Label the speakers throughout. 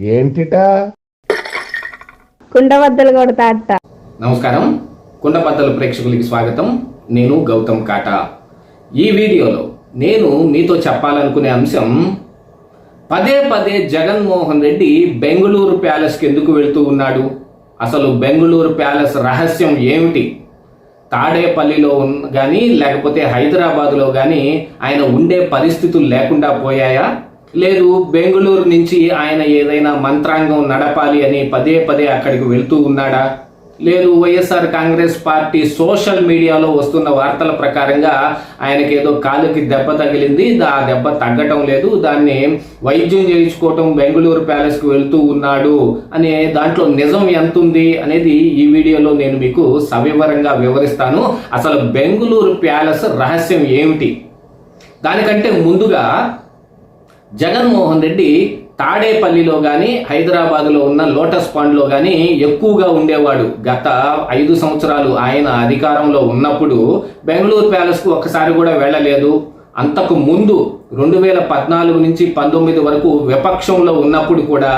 Speaker 1: ఏంటిట?
Speaker 2: కుండబద్దలు కొడతా అత్త.
Speaker 3: నమస్కారం. కుండబద్దల ప్రేక్షకులకి స్వాగతం. నేను గౌతమ్ కాటా. ఈ వీడియోలో నేను మీతో చెప్పాలనుకునే అంశం పదే పదే జగన్మోహన్ రెడ్డి బెంగళూరు ప్యాలెస్కి ఎందుకు వెళ్తూ ఉన్నాడు? అసలు బెంగళూరు ప్యాలెస్ రహస్యం ఏమిటి? తాడేపల్లిలో కానీ లేకపోతే హైదరాబాదులో కానీ ఆయన ఉండే పరిస్థితులు లేకుండా పోయాయా? లేదు బెంగళూరు నుంచి ఆయన ఏదైనా మంత్రాంగం నడపాలి అని పదే పదే అక్కడికి వెళ్తూ ఉన్నాడా? లేదు వైఎస్ఆర్ కాంగ్రెస్ పార్టీ సోషల్ మీడియాలో వస్తున్న వార్తల ప్రకారంగా ఆయనకి ఏదో కాలుకి దెబ్బ తగిలింది. ఆ దెబ్బ తగ్గటం లేదు. దాన్ని వైద్యం చేయించుకోవటం బెంగళూరు ప్యాలెస్కి వెళ్తూ ఉన్నాడు అనే దాంట్లో నిజం ఎంత ఉంది అనేది ఈ వీడియోలో నేను మీకు సవివరంగా వివరిస్తాను. అసలు బెంగళూరు ప్యాలెస్ రహస్యం ఏమిటి? దానికంటే ముందుగా జగన్మోహన్ రెడ్డి తాడేపల్లిలో కానీ హైదరాబాద్లో ఉన్న లోటస్ పాండ్లో కానీ ఎక్కువగా ఉండేవాడు. గత ఐదు సంవత్సరాలు ఆయన అధికారంలో ఉన్నప్పుడు బెంగళూరు ప్యాలెస్కు ఒక్కసారి కూడా వెళ్ళలేదు. అంతకు ముందు రెండు వేల పద్నాలుగు నుంచి పంతొమ్మిది వరకు విపక్షంలో ఉన్నప్పుడు కూడా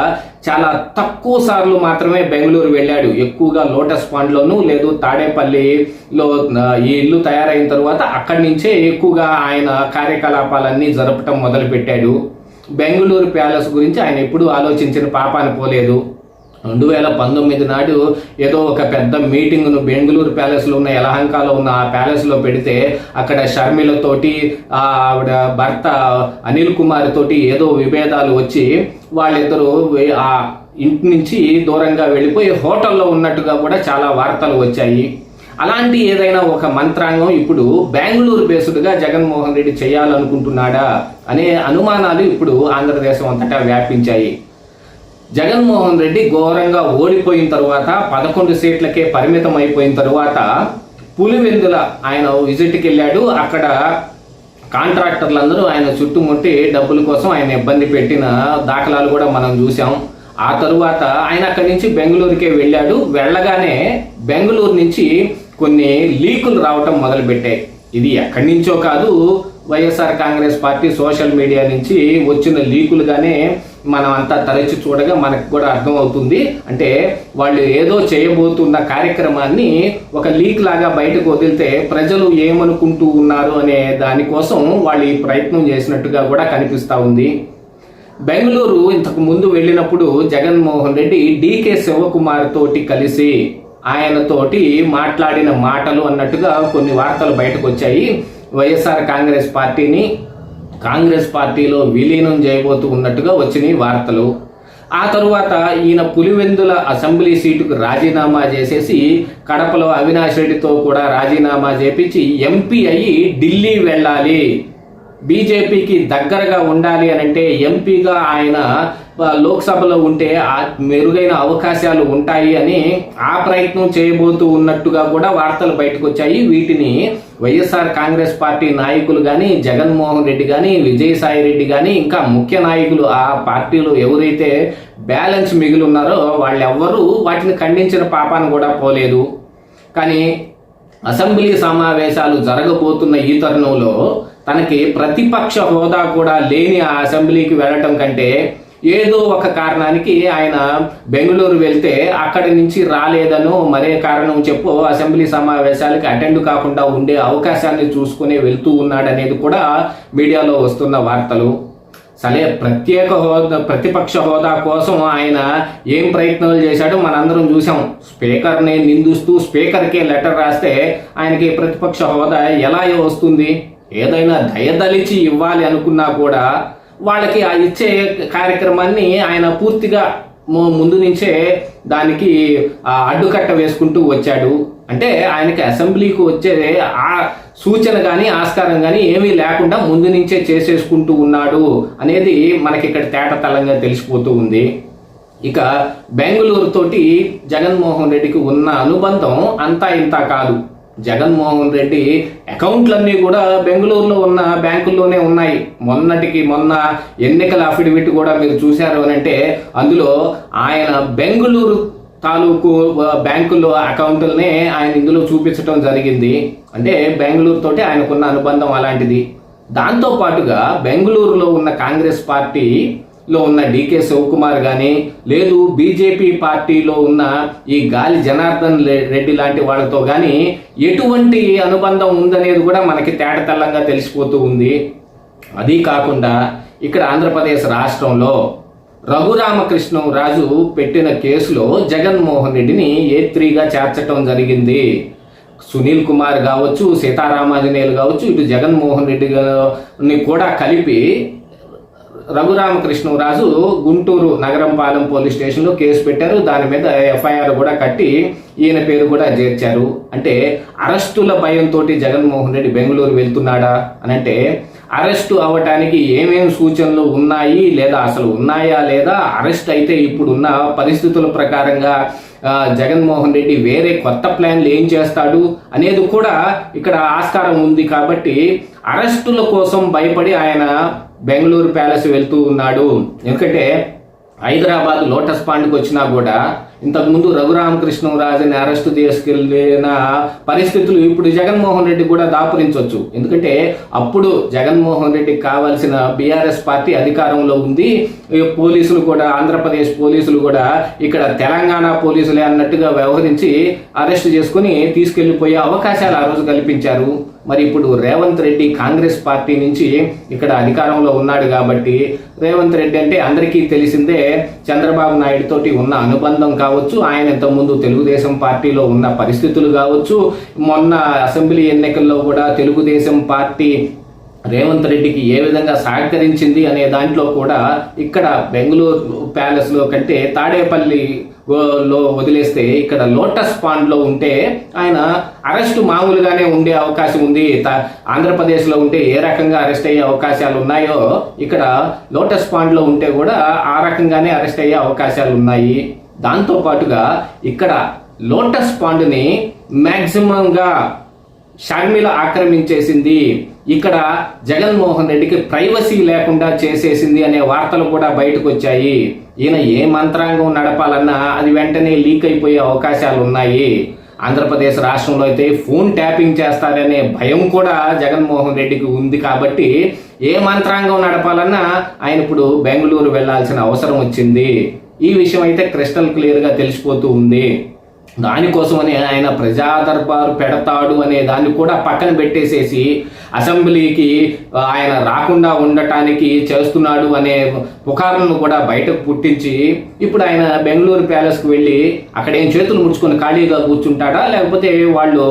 Speaker 3: చాలా తక్కువ సార్లు మాత్రమే బెంగళూరు వెళ్ళాడు. ఎక్కువగా లోటస్ పాండ్లోను లేదు తాడేపల్లిలో ఈ ఇల్లు తయారైన తర్వాత అక్కడి నుంచే ఎక్కువగా ఆయన కార్యకలాపాలన్నీ జరపటం మొదలుపెట్టాడు. బెంగళూరు ప్యాలెస్ గురించి ఆయన ఎప్పుడూ ఆలోచించిన పాపాన్ని పోలేదు. రెండు వేల పంతొమ్మిది నాడు ఏదో ఒక పెద్ద మీటింగ్ను బెంగళూరు ప్యాలెస్లో ఉన్న యలహంకలో ఉన్న ఆ ప్యాలెస్లో పెడితే అక్కడ షర్మిలతోటి ఆ ఆవిడ భర్త అనిల్ కుమార్ తోటి ఏదో విభేదాలు వచ్చి వాళ్ళిద్దరూ ఆ ఇంటి నుంచి దూరంగా వెళ్ళిపోయి హోటల్లో ఉన్నట్టుగా కూడా చాలా వార్తలు వచ్చాయి. అలాంటి ఏదైనా ఒక మంత్రాంగం ఇప్పుడు బెంగళూరు బేస్డ్గా జగన్మోహన్ రెడ్డి చేయాలనుకుంటున్నాడా అనే అనుమానాలు ఇప్పుడు ఆంధ్రదేశం అంతటా వ్యాపించాయి. జగన్మోహన్ రెడ్డి ఘోరంగా ఓడిపోయిన తరువాత పదకొండు సీట్లకే పరిమితం అయిపోయిన తరువాత పులివెందుల ఆయన విజిట్కి వెళ్ళాడు అక్కడ కాంట్రాక్టర్లందరూ ఆయన చుట్టుముట్టి డబ్బుల కోసం ఆయన ఇబ్బంది పెట్టిన దాఖలాలు కూడా మనం చూసాం ఆ తరువాత ఆయన అక్కడి నుంచి బెంగళూరుకే వెళ్ళాడు. వెళ్ళగానే బెంగళూరు నుంచి కొన్ని లీకులు రావటం మొదలుపెట్టాయి. ఇది ఎక్కడి నుంచో కాదు YSR Congress party social media నుంచి వచ్చిన లీకులుగానే మనం అంతా తలచి చూడగా మనకు కూడా అర్థమవుతుంది. అంటే వాళ్ళు ఏదో చేయబోతున్న కార్యక్రమాన్ని ఒక లీక్ లాగా బయటకు వదిలితే ప్రజలు ఏమనుకుంటూ ఉన్నారు అనే దానికోసం వాళ్ళు ఈ ప్రయత్నం చేసినట్టుగా కూడా కనిపిస్తూ ఉంది. బెంగళూరు ఇంతకు ముందు వెళ్ళినప్పుడు జగన్మోహన్ రెడ్డి డికే శివకుమార్ తోటి కలిసి ఆయనతోటి మాట్లాడిన మాటలు అన్నట్టుగా కొన్ని వార్తలు బయటకు వచ్చాయి వైఎస్ఆర్ కాంగ్రెస్ పార్టీని కాంగ్రెస్ పార్టీలో విలీనం చేయబోతూ ఉన్నట్టుగా వచ్చినాయి వార్తలు. ఆ తరువాత ఈయన పులివెందుల అసెంబ్లీ సీటుకు రాజీనామా చేసేసి కడపలో అవినాష్ రెడ్డితో కూడా రాజీనామా చేపించి ఎంపీ అయ్యి ఢిల్లీ వెళ్ళాలి. బీజేపీకి దగ్గరగా ఉండాలి అని అంటే ఎంపీగా ఆయన లోక్సభలో ఉంటే ఆ మెరుగైన అవకాశాలు ఉంటాయి అని ఆ ప్రయత్నం చేయబోతూ ఉన్నట్టుగా కూడా వార్తలు బయటకు వచ్చాయి వీటిని వైఎస్ఆర్ కాంగ్రెస్ పార్టీ నాయకులు కానీ జగన్మోహన్ రెడ్డి కానీ విజయసాయి రెడ్డి కానీ ఇంకా ముఖ్య నాయకులు ఆ పార్టీలో ఎవరైతే బ్యాలెన్స్ మిగిలి ఉన్నారో వాళ్ళెవ్వరూ వాటిని ఖండించిన పాపాన్ని కూడా పోలేదు. కానీ అసెంబ్లీ సమావేశాలు జరగబోతున్న ఈ తరుణంలో తనకి ప్రతిపక్ష హోదా కూడా లేని ఆ అసెంబ్లీకి వెళ్ళటం కంటే ఏదో ఒక కారణానికి ఆయన బెంగళూరు వెళ్తే అక్కడి నుంచి రాలేదనో మరే కారణం చెప్పు అసెంబ్లీ సమావేశాలకి అటెండ్ కాకుండా ఉండే అవకాశాన్ని చూసుకుని వెళ్తూ ఉన్నాడనేది కూడా మీడియాలో వస్తున్న వార్తలు. సరే ప్రత్యేక హోదా ప్రతిపక్ష హోదా కోసం ఆయన ఏం ప్రయత్నాలు చేశాడో మనందరం చూసాం స్పీకర్ని నిందిస్తూ స్పీకర్కే లెటర్ రాస్తే ఆయనకి ప్రతిపక్ష హోదా ఎలా వస్తుంది? ఏదైనా దయదలిచి ఇవ్వాలి అనుకున్నా కూడా వాళ్ళకి ఆ ఇచ్చే కార్యక్రమాన్ని ఆయన పూర్తిగా ముందు నుంచే దానికి అడ్డుకట్ట వేసుకుంటూ వచ్చాడు. అంటే ఆయనకి అసెంబ్లీకి వచ్చే ఆ సూచన కానీ ఆస్కారం కానీ ఏమీ లేకుండా ముందు నుంచే చేసేసుకుంటూ ఉన్నాడు అనేది మనకి ఇక్కడ తేటతలంగా తెలిసిపోతూ ఉంది. ఇక బెంగళూరుతోటి జగన్మోహన్ రెడ్డికి ఉన్న అనుబంధం అంతా ఇంత కాదు. జగన్మోహన్ రెడ్డి అకౌంట్లన్నీ కూడా బెంగళూరులో ఉన్న బ్యాంకుల్లోనే ఉన్నాయి. మొన్నటికి మొన్న ఎన్నికల అఫిడవిట్ కూడా మీరు చూశారు అని అంటే అందులో ఆయన బెంగళూరు తాలూకు ఆ, బ్యాంకుల్లో అకౌంట్లనే ఆయన ఇందులో చూపించడం జరిగింది. అంటే బెంగళూరు తోటి ఆయనకున్న అనుబంధం అలాంటిది. దాంతో పాటుగా బెంగళూరులో ఉన్న కాంగ్రెస్ పార్టీ లో ఉన్న డికే శివకుమార్ కానీ లేదు బీజేపీ పార్టీలో ఉన్న ఈ గాలి జనార్దన్ రెడ్డి లాంటి వాళ్ళతో కానీ ఎటువంటి అనుబంధం ఉందనేది కూడా మనకి తేటతెల్లంగా తెలిసిపోతూ ఉంది. అది కాకుండా ఇక్కడ ఆంధ్రప్రదేశ్ రాష్ట్రంలో రఘురామకృష్ణం రాజు పెట్టిన కేసులో జగన్మోహన్ రెడ్డిని ఏ త్రీగా చేర్చటం జరిగింది? సునీల్ కుమార్ కావచ్చు సీతారామాంజనేయులు కావచ్చు ఇటు జగన్మోహన్ రెడ్డి కూడా కలిపి రఘురామకృష్ణరాజు గుంటూరు నగరంపాలెం పోలీస్ స్టేషన్లో కేసు పెట్టారు. దాని మీద ఎఫ్ఐఆర్ కూడా కట్టి ఈయన పేరు కూడా చేర్చారు. అంటే అరెస్టుల భయంతో జగన్మోహన్ రెడ్డి బెంగళూరు వెళ్తున్నాడా అని అంటే అరెస్టు అవ్వటానికి ఏమేమి సూచనలు ఉన్నాయి లేదా అసలు ఉన్నాయా లేదా? అరెస్ట్ అయితే ఇప్పుడున్న పరిస్థితుల ప్రకారంగా జగన్మోహన్ రెడ్డి వేరే కొత్త ప్లాన్లు ఏం చేస్తాడు అనేది కూడా ఇక్కడ ఆస్కారం ఉంది కాబట్టి అరెస్టుల కోసం భయపడి ఆయన బెంగళూరు ప్యాలెస్ వెళ్తూ ఉన్నాడు. ఎందుకంటే హైదరాబాద్ లోటస్ పాండ్కి వచ్చినా కూడా ఇంతకుముందు రఘురామకృష్ణరాజుని అరెస్టు చేసుకెళ్ళిన పరిస్థితులు ఇప్పుడు జగన్మోహన్ రెడ్డి కూడా దాపురించవచ్చు ఎందుకంటే అప్పుడు జగన్మోహన్ రెడ్డికి కావాల్సిన బీఆర్ఎస్ పార్టీ అధికారంలో ఉంది. పోలీసులు కూడా ఆంధ్రప్రదేశ్ పోలీసులు కూడా ఇక్కడ తెలంగాణ పోలీసులే అన్నట్టుగా వ్యవహరించి అరెస్ట్ చేసుకుని తీసుకెళ్ళిపోయే అవకాశాలు ఆ రోజు కల్పించారు. మరి ఇప్పుడు రేవంత్ రెడ్డి కాంగ్రెస్ పార్టీ నుంచి ఇక్కడ అధికారంలో ఉన్నాడు కాబట్టి రేవంత్ రెడ్డి అంటే అందరికీ తెలిసిందే చంద్రబాబు నాయుడు తోటి ఉన్న అనుబంధం కావచ్చు ఆయన ఇంతకుముందు తెలుగుదేశం పార్టీలో ఉన్న పరిస్థితులు కావచ్చు మొన్న అసెంబ్లీ ఎన్నికల్లో కూడా తెలుగుదేశం పార్టీ రేవంత్ రెడ్డికి ఏ విధంగా సహకరించింది అనే దాంట్లో కూడా ఇక్కడ బెంగళూరు ప్యాలెస్లో కంటే తాడేపల్లి లో వదిలేస్తే ఇక్కడ లోటస్ పాండ్లో ఉంటే ఆయన అరెస్ట్ మామూలుగానే ఉండే అవకాశం ఉంది. త- ఆంధ్రప్రదేశ్లో ఉంటే ఏ రకంగా అరెస్ట్ అయ్యే అవకాశాలు ఉన్నాయో ఇక్కడ లోటస్ పాండ్లో ఉంటే కూడా ఆ రకంగానే అరెస్ట్ అయ్యే అవకాశాలు ఉన్నాయి. దాంతో పాటుగా ఇక్కడ లోటస్ పాండ్ని maximum గా షర్మిల ఆక్రమించేసింది. ఇక్కడ జగన్మోహన్ రెడ్డికి ప్రైవసీ లేకుండా చేసేసింది అనే వార్తలు కూడా బయటకు వచ్చాయి ఈయన ఏ మంత్రాంగం నడపాలన్నా అది వెంటనే లీక్ అయిపోయే అవకాశాలు ఉన్నాయి. ఆంధ్రప్రదేశ్ రాష్ట్రంలో అయితే ఫోన్ ట్యాపింగ్ చేస్తారనే భయం కూడా జగన్మోహన్ రెడ్డికి ఉంది కాబట్టి ఏ మంత్రాంగం నడపాలన్నా ఆయన ఇప్పుడు బెంగళూరు వెళ్ళాల్సిన అవసరం వచ్చింది. ఈ విషయం అయితే క్రిస్టల్ క్లియర్గా తెలిసిపోతూ ఉంది. దానికోసమని ఆయన ప్రజా దర్బారు పెడతాడు అనే దాన్ని కూడా పక్కన పెట్టేసేసి అసెంబ్లీకి ఆయన రాకుండా ఉండటానికి చేస్తున్నాడు అనే పుకారులను కూడా బయటకు పుట్టించి ఇప్పుడు ఆయన బెంగళూరు ప్యాలెస్కి వెళ్ళి అక్కడ ఏం చేతులు ముడుచుకొని ఖాళీగా కూర్చుంటాడా? లేకపోతే వాళ్ళు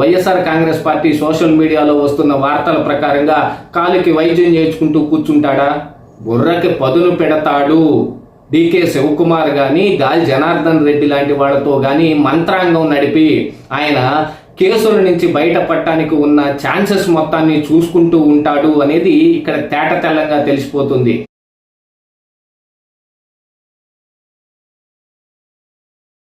Speaker 3: వైఎస్ఆర్ కాంగ్రెస్ పార్టీ సోషల్ మీడియాలో వస్తున్న వార్తల ప్రకారంగా కాలుకి వైద్యం చేయించుకుంటూ కూర్చుంటాడా? బుర్రకి పదును పెడతాడు. డికే శివకుమార్ కానీ గాలి జనార్దన్ రెడ్డి లాంటి వాళ్ళతో కానీ మంత్రాంగం నడిపి ఆయన కేసుల నుంచి బయటపడటానికి ఉన్న ఛాన్సెస్ మొత్తాన్ని చూసుకుంటూ ఉంటాడు అనేది ఇక్కడ తేట తెల్లంగా తెలిసిపోతుంది.